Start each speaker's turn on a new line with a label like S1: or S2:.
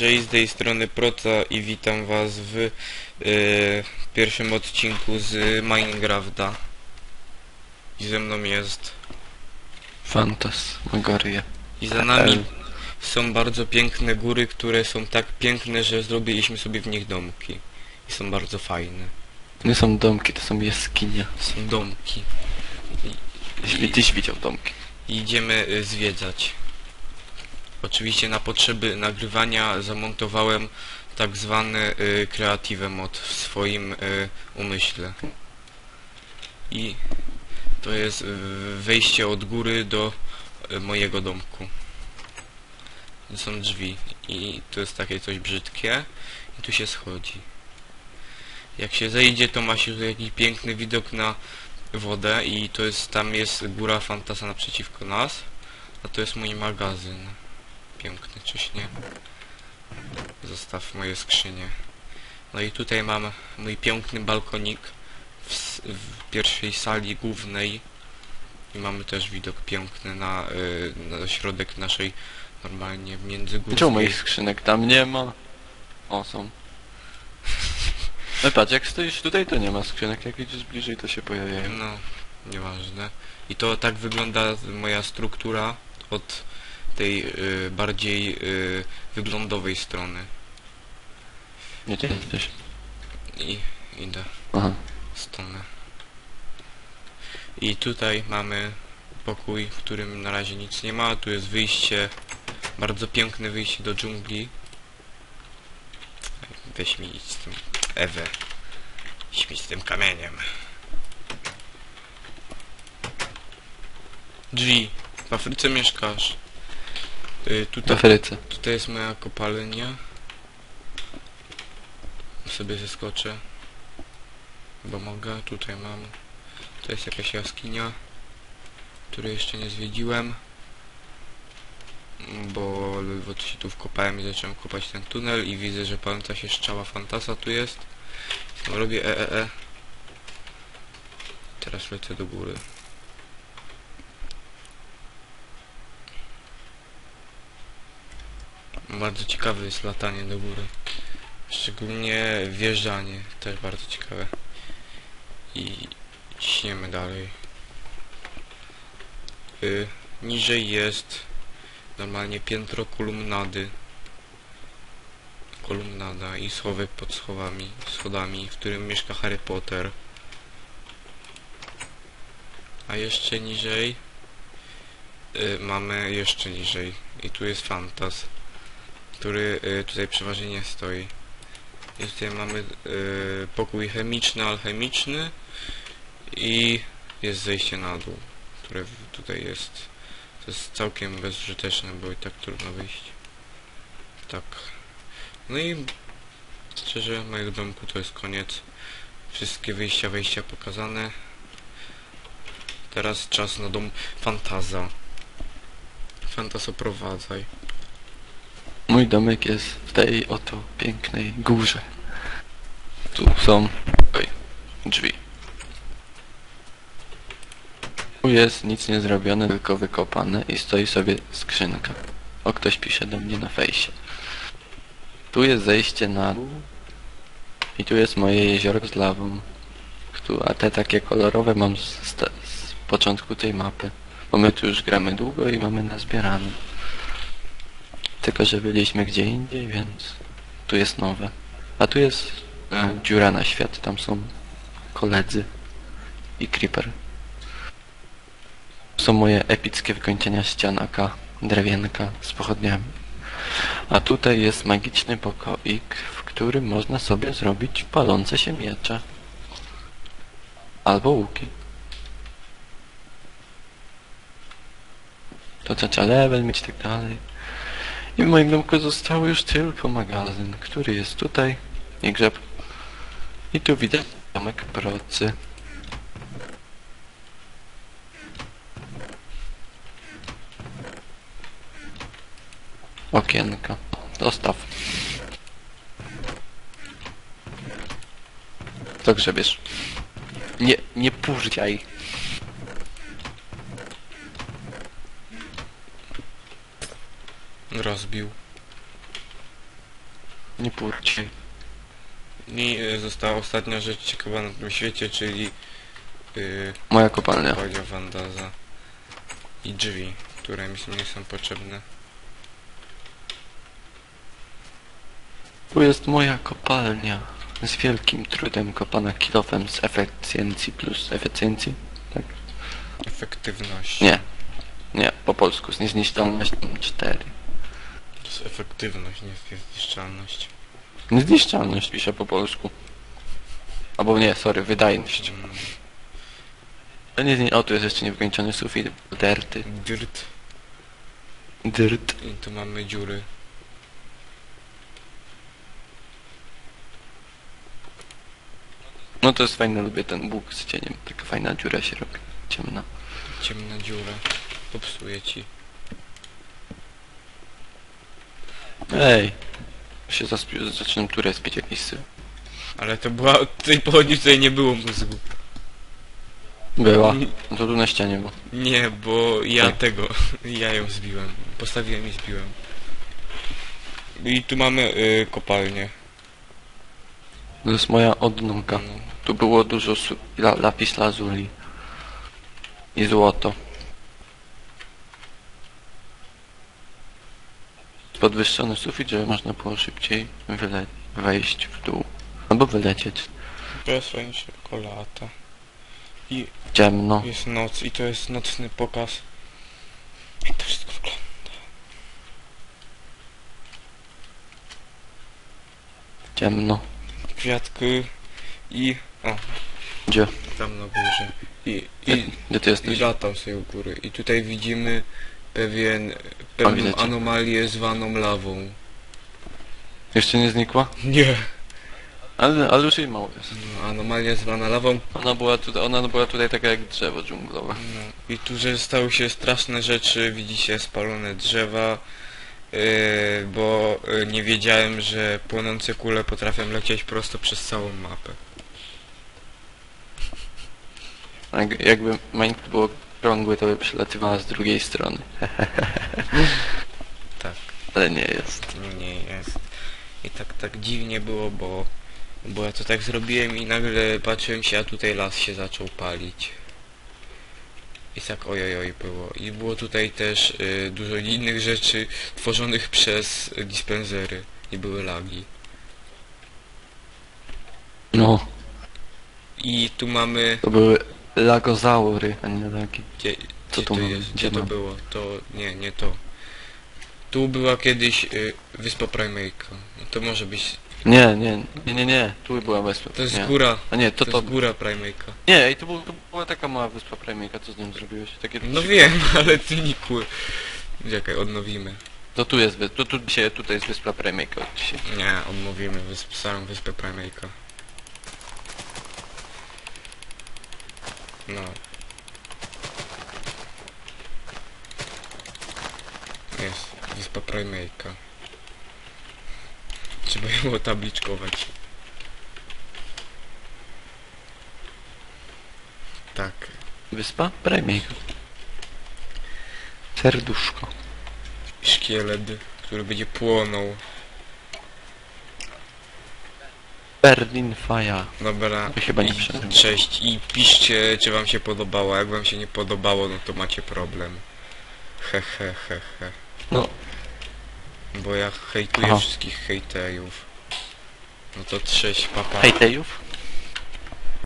S1: Jay z tej strony Proca i witam was w e, pierwszym odcinku z Minecrafta. I ze mną jest...
S2: Fantasmagoria.
S1: I za nami są bardzo piękne góry, które są tak piękne, że zrobiliśmy sobie w nich domki. I są bardzo fajne.
S2: Nie są domki, to są jaskinie.
S1: Są domki.
S2: Jeśli tyś widział domki.
S1: I idziemy y, zwiedzać. Oczywiście na potrzeby nagrywania zamontowałem tak zwany y, Creative Mod w swoim y, umyśle. I to jest y, wejście od góry do y, mojego domku. To są drzwi i to jest takie coś brzydkie i tu się schodzi. Jak się zejdzie to ma się tutaj jakiś piękny widok na wodę i to jest, tam jest góra Fantasa naprzeciwko nas, a to jest mój magazyn. Piękny, czyś nie? Zostaw moje skrzynie. No i tutaj mam mój piękny balkonik w, w pierwszej sali głównej i mamy też widok piękny na, y, na środek naszej normalnie między
S2: Czemu moich skrzynek tam nie ma? O, są. No patrz, jak stoisz tutaj, to nie ma skrzynek. Jak idziesz bliżej, to się pojawiają.
S1: No, nieważne. I to tak wygląda moja struktura od tej y, bardziej y, wyglądowej strony.
S2: Nie, ty jesteś.
S1: I idę
S2: Aha.
S1: w stronę. I tutaj mamy pokój, w którym na razie nic nie ma. Tu jest wyjście, bardzo piękne wyjście do dżungli. Weź mi idź z tym Ewę. Mi z tym kamieniem. Drzwi. W Afryce mieszkasz. Y, tutaj,
S2: Afryce.
S1: tutaj jest moja kopalnia. Sobie zeskoczę. Chyba mogę. Tutaj mam. To jest jakaś jaskinia, której jeszcze nie zwiedziłem. Bo ledwo tu się tu wkopałem i zacząłem kopać ten tunel i widzę, że pamięta się szczała fantasa tu jest. Robię e, e, e. Teraz lecę do góry. Bardzo ciekawe jest latanie do góry. Szczególnie wjeżdżanie, też bardzo ciekawe. I ciśniemy dalej. Y, niżej jest normalnie piętro kolumnady. Kolumnada i schowek pod schowami, schodami, w którym mieszka Harry Potter. A jeszcze niżej y, mamy jeszcze niżej i tu jest Fantas, który y, tutaj przeważnie nie stoi. I tutaj mamy y, pokój chemiczny, alchemiczny i jest zejście na dół, które tutaj jest. To jest całkiem bezużyteczne, bo i tak trudno wyjść. Tak. No i szczerze, mojego domku to jest koniec. Wszystkie wyjścia, wejścia pokazane. Teraz czas na dom Fantaza. Fantas oprowadzaj.
S2: Mój domek jest w tej oto pięknej górze. Tu są... Oj, drzwi. Tu jest nic nie zrobione, tylko wykopane i stoi sobie skrzynka. O, ktoś pisze do mnie na fejsie. Tu jest zejście na dół. I tu jest moje jezioro z lawą. Tu, a te takie kolorowe mam z, z, początku tej mapy. Bo my tu już gramy długo i mamy nazbierane. Tylko, że byliśmy gdzie indziej, więc tu jest nowe. A tu jest e, dziura na świat, tam są koledzy i creeper. Są moje epickie wykończenia ścianaka, drewienka z pochodniami. A tutaj jest magiczny pokoik, w którym można sobie zrobić palące się miecze. Albo łuki. To trzeba level mieć tak dalej. I w moim domku został już tylko magazyn, który jest tutaj i grzeb. I tu widać domek procy. Okienka. Dostaw. To grzebiesz. Nie, nie puszczaj.
S1: Rozbił.
S2: Nie płóci.
S1: I y, została ostatnia rzecz ciekawa na tym świecie, czyli y,
S2: Moja kopalnia.
S1: Kodzia Wandaza i drzwi, które mi nie są potrzebne.
S2: Tu jest moja kopalnia. Z wielkim trudem kopana kilofem z efekcjencji plus efekcjencji. Tak?
S1: Efektywność.
S2: Nie. Nie, po polsku z niezniszczalnością 4.
S1: Jest efektywność, nie jest niezniszczalność.
S2: Pisze po polsku. Albo nie, sorry, wydajność.
S1: Mm,
S2: A nie, nie, o tu jest jeszcze niewykończony sufit. Derty.
S1: Dirt.
S2: Dyrt.
S1: I tu mamy dziury.
S2: No to jest fajne, lubię ten Bóg z cieniem. Taka fajna dziura się robi. Ciemna.
S1: Ciemna dziura. Popsuje ci.
S2: Ej. Się zaczynam tu respić jakiś syf.
S1: Ale to była... Od tej pochodni tutaj nie było mózgu.
S2: Była. No to tu na ścianie było.
S1: Nie, bo ja
S2: Tak.
S1: tego... Ja ją zbiłem. Postawiłem i zbiłem. I tu mamy y, kopalnię.
S2: To jest moja odnóżka.
S1: No.
S2: Tu było dużo su- la, lapis lazuli. I złoto. Podwyższony sufit, żeby można było szybciej wyle- wejść w dół. Albo wylecieć.
S1: Jest fajnie szybko lata. I
S2: Ciemno.
S1: jest noc i to jest nocny pokaz. Jak to wszystko wygląda.
S2: Ciemno.
S1: Kwiatky i... O,
S2: Gdzie?
S1: tam na górze. I, i,
S2: Gdzie ty
S1: i
S2: jesteś?
S1: latam sobie u góry. I tutaj widzimy pewien, pewną
S2: cię.
S1: anomalię zwaną lawą.
S2: Jeszcze nie znikła?
S1: Nie.
S2: Ale, ale już jej mało jest.
S1: No, anomalia zwana lawą.
S2: Ona była tutaj, ona była tutaj taka jak drzewo dżunglowe.
S1: No. I tu, że stały się straszne rzeczy, widzicie, spalone drzewa, yy, bo yy, nie wiedziałem, że płonące kule potrafią lecieć prosto przez całą mapę.
S2: Jak, jakby Minecraft było krągły, to by przylatywała z drugiej strony.
S1: Tak,
S2: Ale nie jest.
S1: nie jest. I tak, tak dziwnie było, bo, bo ja to tak zrobiłem i nagle patrzyłem się, a tutaj las się zaczął palić. I tak ojojoj było. I było tutaj też y, dużo innych rzeczy tworzonych przez dispensery. I były lagi.
S2: No,
S1: I tu mamy...
S2: to były lagozaury, a nie lagi.
S1: Gdzie,
S2: Co
S1: gdzie
S2: tu
S1: to jest?
S2: Gdzie
S1: Gdzie to
S2: mamy?
S1: było? To... Nie, nie to. Tu była kiedyś y, wyspa Primate'a. No to może być...
S2: Nie, nie, nie, nie, nie. Tu była wyspa.
S1: To jest
S2: nie.
S1: góra.
S2: A nie,
S1: To,
S2: to to...
S1: jest góra Primate'a.
S2: Nie, ej, to, był, to była taka mała wyspa Premika, co z nią zrobiłeś? Takie
S1: No wiem, ale ty nikły. Czekaj, odnowimy.
S2: To tu jest wyspa, to tu dzisiaj, tutaj jest wyspa Premika dzisiaj.
S1: Nie, odmówimy wysp, całą wyspę Primate'a. No. Jest, wyspa Primate'a. Trzeba ją tabliczkować. Tak.
S2: Wyspa Premika. Serduszko.
S1: Szkielet, który będzie płonął.
S2: Berlin Fire.
S1: Dobra,
S2: To chyba nie
S1: i
S2: przeszedł.
S1: cześć i piszcie czy wam się podobało, jak wam się nie podobało, no to macie problem. He he he he.
S2: No,
S1: Bo ja hejtuję
S2: Aha.
S1: wszystkich hejterów. No to cześć, papa.
S2: hejtejów.